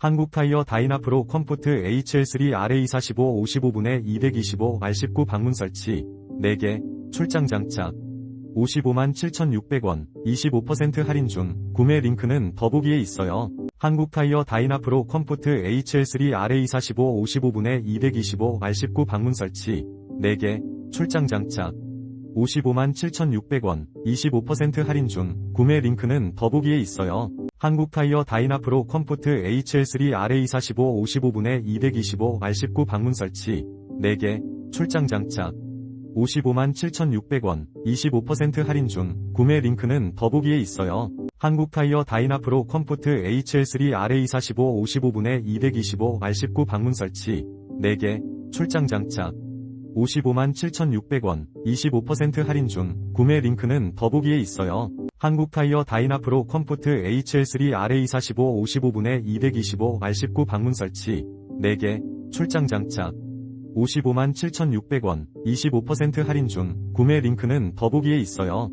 한국타이어 다이나프로 컴포트 HL3 RA45 55분에 225 R19 방문 설치. 4개. 출장 장착. 55만 7,600원 25% 할인 중 구매 링크는 더보기에 있어요. 한국타이어 다이나프로 컴포트 HL3 RA45 55분에 225 R19 방문 설치. 4개. 출장 장착. 55만 7,600원 25% 할인 중 구매 링크는 더보기에 있어요. 한국타이어 다이나프로 컴포트 HL3 RA45 55분에 225 R19 방문 설치 4개 출장 장착 55만 7,600원 25% 할인 중 구매 링크는 더보기에 있어요. 한국타이어 다이나프로 컴포트 HL3 RA45 55분에 225 R19 방문 설치 4개 출장 장착 55만 7,600원 25% 할인 중 구매 링크는 더보기에 있어요. 한국타이어 다이나프로 컴포트 HL3 RA45 55분에 225 R19 방문 설치 4개 출장 장착 55만 7,600원 25% 할인 중 구매 링크는 더보기에 있어요.